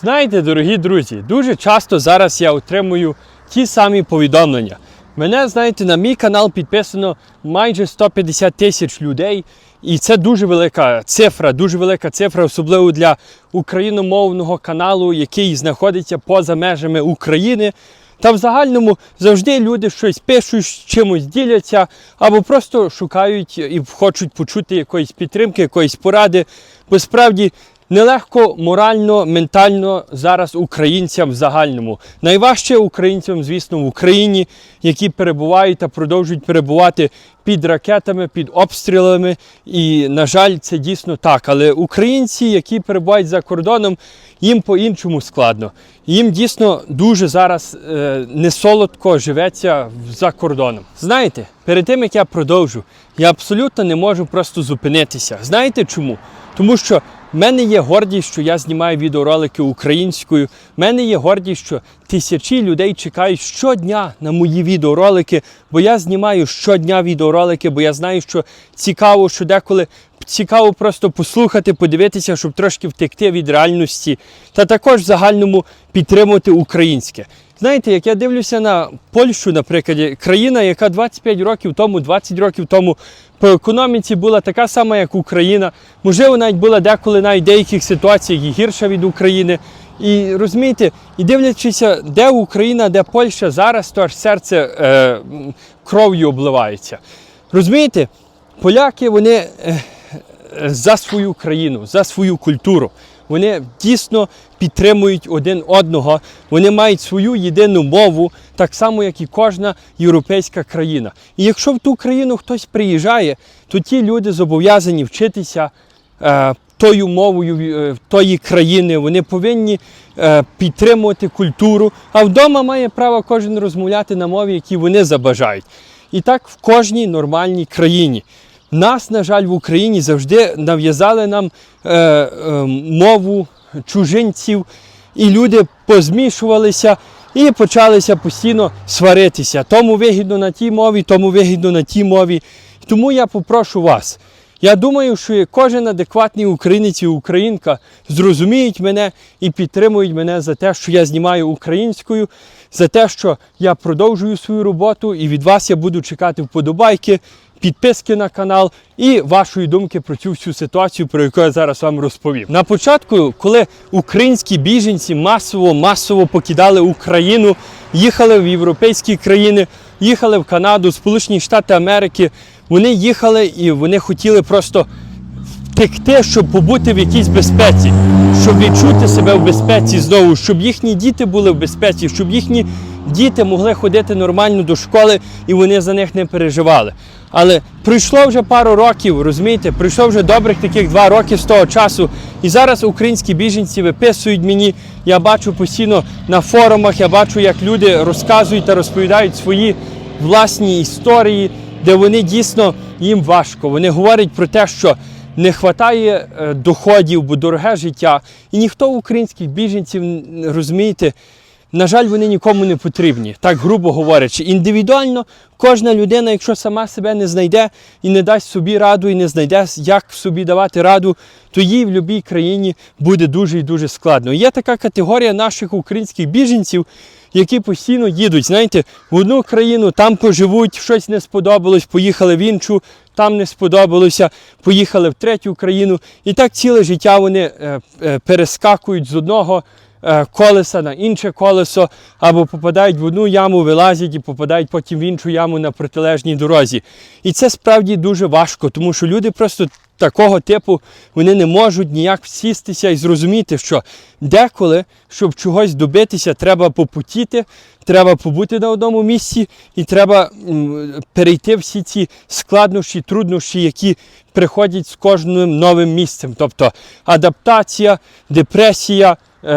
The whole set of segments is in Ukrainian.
Знаєте, дорогі друзі, дуже часто зараз я отримую ті самі повідомлення. Мене, знаєте, на мій канал підписано майже 150 тисяч людей, і це дуже велика цифра, дуже велика цифра, особливо для україномовного каналу, який знаходиться поза межами України. Та в загальному завжди люди щось пишуть, чимось діляться, або просто шукають і хочуть почути якоїсь підтримки, якоїсь поради. Бо справді нелегко морально, ментально зараз українцям в загальному. Найважче українцям, звісно, в Україні, які перебувають та продовжують перебувати під ракетами, під обстрілами. І, на жаль, це дійсно так. Але українці, які перебувають за кордоном, їм по-іншому складно. Їм дійсно дуже зараз е, несолодко живеться за кордоном. Знаєте, перед тим як я продовжу, я абсолютно не можу просто зупинитися. Знаєте чому? Тому що в мене є гордість, що я знімаю відеоролики українською. Мене є гордість, що тисячі людей чекають щодня на мої відеоролики, бо я знімаю щодня відеоролики, бо я знаю, що цікаво, що деколи цікаво просто послухати, подивитися, щоб трошки втекти від реальності, та також в загальному підтримувати українське. Знаєте, як я дивлюся на Польщу, наприклад, країна, яка 25 років тому, 20 років тому по економіці була така сама, як Україна. Можливо, навіть була деколи навіть деяких ситуаціях і гірша від України. І розумієте, і дивлячися, де Україна, де Польща зараз, то аж серце е, кров'ю обливається. Розумієте, поляки вони е, за свою країну, за свою культуру. Вони дійсно підтримують один одного, вони мають свою єдину мову, так само, як і кожна європейська країна. І якщо в ту країну хтось приїжджає, то ті люди зобов'язані вчитися е, тою мовою е, тої країни, вони повинні е, підтримувати культуру, а вдома має право кожен розмовляти на мові, які вони забажають. І так в кожній нормальній країні. Нас, на жаль, в Україні завжди нав'язали нам е, е, мову чужинців, і люди позмішувалися і почалися постійно сваритися. Тому вигідно на тій мові, тому вигідно на тій мові. Тому я попрошу вас. Я думаю, що кожен адекватний українець і українка зрозуміють мене і підтримують мене за те, що я знімаю українською, за те, що я продовжую свою роботу, і від вас я буду чекати вподобайки, підписки на канал і вашої думки про цю всю ситуацію, про яку я зараз вам розповів. На початку, коли українські біженці масово масово покидали Україну, їхали в європейські країни, їхали в Канаду, Сполучені Штати Америки, вони їхали і вони хотіли просто втекти, щоб побути в якійсь безпеці, щоб відчути себе в безпеці знову, щоб їхні діти були в безпеці, щоб їхні діти могли ходити нормально до школи і вони за них не переживали. Але пройшло вже пару років, розумієте, пройшло вже добрих таких два роки з того часу. І зараз українські біженці виписують мені. Я бачу постійно на форумах, я бачу, як люди розказують та розповідають свої власні історії, де вони дійсно їм важко. Вони говорять про те, що не вистачає е, доходів, бо дороге життя. І ніхто українських біженців, розумієте, на жаль, вони нікому не потрібні, так грубо говорячи. Індивідуально кожна людина, якщо сама себе не знайде і не дасть собі раду, і не знайде, як собі давати раду, то їй в будь-якій країні буде дуже і дуже складно. Є така категорія наших українських біженців, які постійно їдуть, знаєте, в одну країну, там поживуть, щось не сподобалось, поїхали в іншу, там не сподобалося, поїхали в третю країну. І так ціле життя вони е, е, перескакують з одного колеса на інше колесо, або попадають в одну яму, вилазять і попадають потім в іншу яму на протилежній дорозі. І це справді дуже важко, тому що люди просто такого типу вони не можуть ніяк сістися і зрозуміти, що деколи, щоб чогось добитися, треба попутіти, треба побути на одному місці, і треба перейти всі ці складнощі, труднощі, які приходять з кожним новим місцем. Тобто адаптація, депресія, е,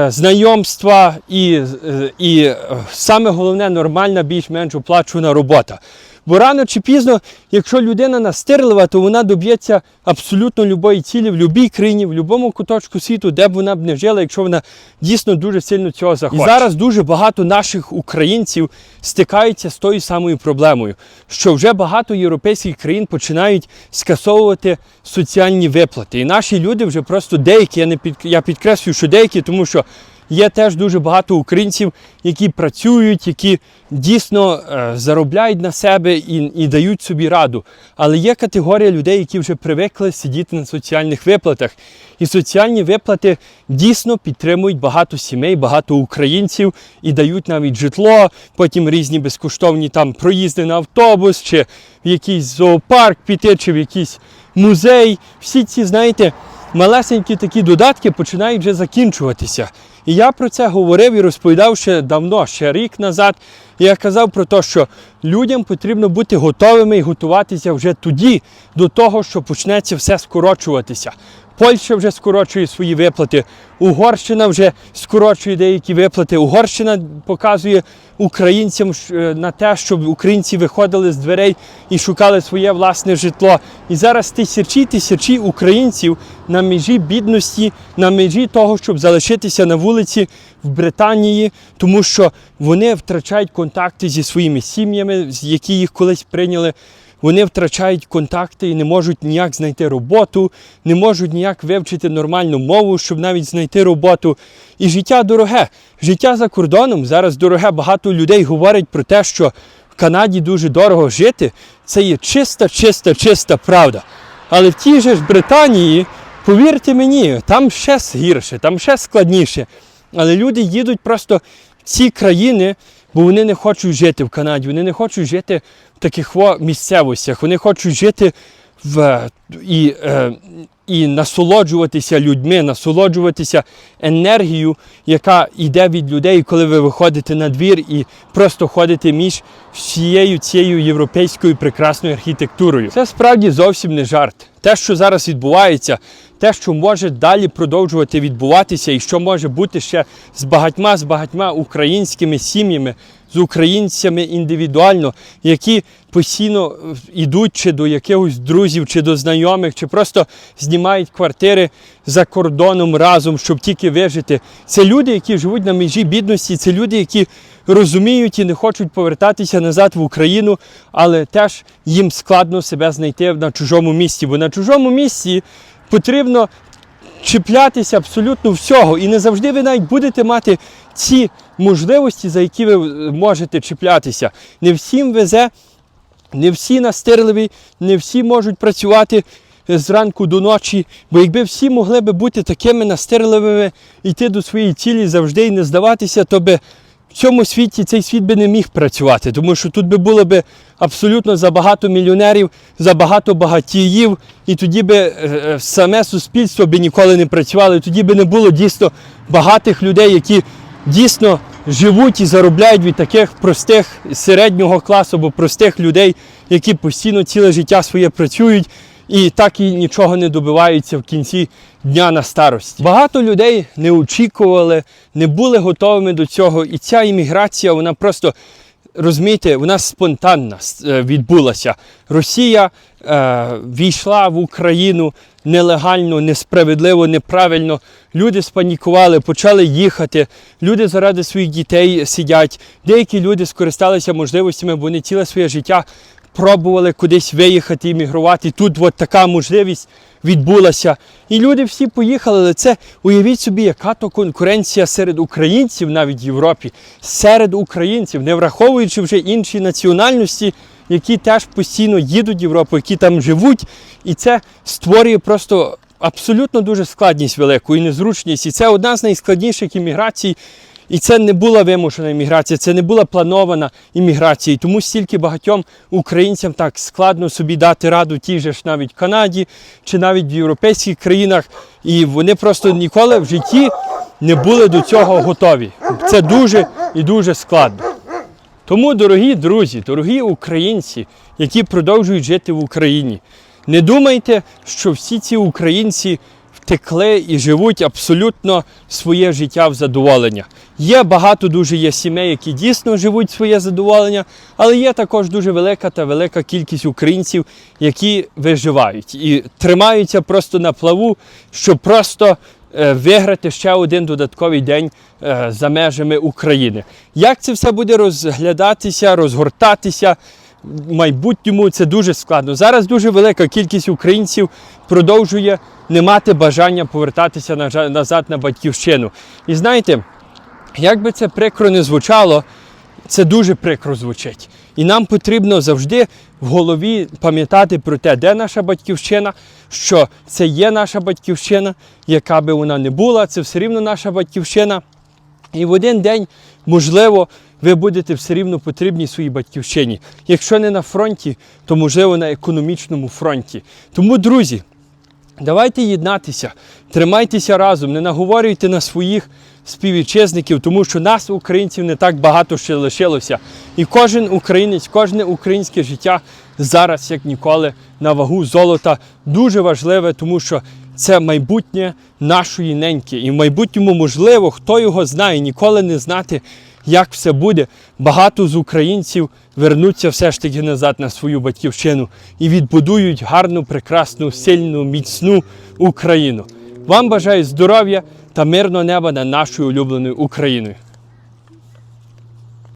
знайомства і, е, і е, саме головне нормальна, більш-менш оплачувана робота. Бо рано чи пізно, якщо людина настирлива, то вона доб'ється абсолютно любої цілі в будь-якій країні, в будь-якому куточку світу, де б вона б не жила, якщо вона дійсно дуже сильно цього захоче. І зараз дуже багато наших українців стикаються з тою самою проблемою, що вже багато європейських країн починають скасовувати соціальні виплати. І наші люди вже просто деякі, я не під я підкреслюю, що деякі, тому що є теж дуже багато українців, які працюють, які дійсно е, заробляють на себе і, і дають собі раду. Але є категорія людей, які вже привикли сидіти на соціальних виплатах. І соціальні виплати дійсно підтримують багато сімей, багато українців і дають навіть житло, потім різні безкоштовні там проїзди на автобус, чи в якийсь зоопарк піти, чи в якийсь музей. Всі ці, знаєте, малесенькі такі додатки починають вже закінчуватися. І я про це говорив і розповідав ще давно, ще рік назад. І я казав про те, що людям потрібно бути готовими і готуватися вже тоді до того, що почнеться все скорочуватися. Польща вже скорочує свої виплати, Угорщина вже скорочує деякі виплати. Угорщина показує українцям е, на те, щоб українці виходили з дверей і шукали своє власне житло. І зараз тисячі тисячі українців на межі бідності, на межі того, щоб залишитися на вулиці в Британії, тому що вони втрачають контакти зі своїми сім'ями, з- які їх колись прийняли. Вони втрачають контакти і не можуть ніяк знайти роботу, не можуть ніяк вивчити нормальну мову, щоб навіть знайти роботу. І життя дороге. Життя за кордоном зараз дороге. Багато людей говорять про те, що в Канаді дуже дорого жити. Це є чиста, чиста, чиста правда. Але в тій же ж Британії, повірте мені, там ще гірше, там ще складніше. Але люди їдуть просто в ці країни, бо вони не хочуть жити в Канаді, вони не хочуть жити в таких місцевостях, вони хочуть жити в, і, е, і насолоджуватися людьми, насолоджуватися енергією, яка йде від людей, коли ви виходите на двір і просто ходите між всією цією європейською прекрасною архітектурою. Це справді зовсім не жарт. Те, що зараз відбувається, те, що може далі продовжувати відбуватися, і що може бути ще з багатьма з багатьма українськими сім'ями, з українцями індивідуально, які постійно е, йдуть чи до якихось друзів, чи до знайомих, чи просто знімають квартири за кордоном разом, щоб тільки вижити. Це люди, які живуть на межі бідності, це люди, які розуміють і не хочуть повертатися назад в Україну, але теж їм складно себе знайти на чужому місці, бо на чужому місці потрібно чіплятися абсолютно всього. І не завжди ви навіть будете мати ці можливості, за які ви можете чіплятися. Не всім везе, не всі настирливі, не всі можуть працювати зранку до ночі. Бо якби всі могли би бути такими настирливими, йти до своєї цілі завжди і не здаватися, то би в цьому світі цей світ би не міг працювати, тому що тут би було би абсолютно забагато мільйонерів, забагато багатіїв, і тоді би е, е, саме суспільство би ніколи не працювало, тоді би не було дійсно багатих людей, які дійсно живуть і заробляють від таких простих середнього класу або простих людей, які постійно ціле життя своє працюють і так і нічого не добиваються в кінці дня на старості. Багато людей не очікували, не були готовими до цього. І ця імміграція, вона просто. Розумієте, вона спонтанна е, відбулася. Росія е, війшла в Україну нелегально, несправедливо, неправильно. Люди спанікували, почали їхати. Люди заради своїх дітей сидять. Деякі люди скористалися можливостями, бо вони ціле своє життя пробували кудись виїхати, іммігрувати. Тут от така можливість відбулася. І люди всі поїхали, але це уявіть собі, яка то конкуренція серед українців навіть в Європі, серед українців, не враховуючи вже інші національності, які теж постійно їдуть в Європу, які там живуть. І це створює просто абсолютно дуже складність велику і незручність. І це одна з найскладніших імміграцій. І це не була вимушена імміграція, це не була планована імміграція. І тому стільки багатьом українцям так складно собі дати раду тій же ж навіть Канаді чи навіть в європейських країнах. І вони просто ніколи в житті не були до цього готові. Це дуже і дуже складно. Тому, дорогі друзі, дорогі українці, які продовжують жити в Україні, не думайте, що всі ці українці втекли і живуть абсолютно своє життя в задоволення. Є багато дуже є сімей, які дійсно живуть своє задоволення, але є також дуже велика та велика кількість українців, які виживають і тримаються просто на плаву, щоб просто е, виграти ще один додатковий день е, за межами України. Як це все буде розглядатися, розгортатися? В майбутньому це дуже складно. Зараз дуже велика кількість українців продовжує не мати бажання повертатися назад на батьківщину. І знаєте, як би це прикро не звучало, це дуже прикро звучить. І нам потрібно завжди в голові пам'ятати про те, де наша батьківщина, що це є наша батьківщина, яка би вона не була, це все рівно наша батьківщина. І в один день, можливо, ви будете все рівно потрібні своїй батьківщині. Якщо не на фронті, то можливо на економічному фронті. Тому, друзі, Давайте єднатися, тримайтеся разом, не наговорюйте на своїх співвітчизників, тому що нас, українців, не так багато ще лишилося. І кожен українець, кожне українське життя зараз, як ніколи, на вагу золота дуже важливе, тому що це майбутнє нашої неньки. І в майбутньому, можливо, хто його знає, ніколи не знати, як все буде. Багато з українців вернуться все ж таки назад на свою батьківщину і відбудують гарну, прекрасну, сильну, міцну Україну. Вам бажаю здоров'я та мирного неба над нашою улюбленою Україною.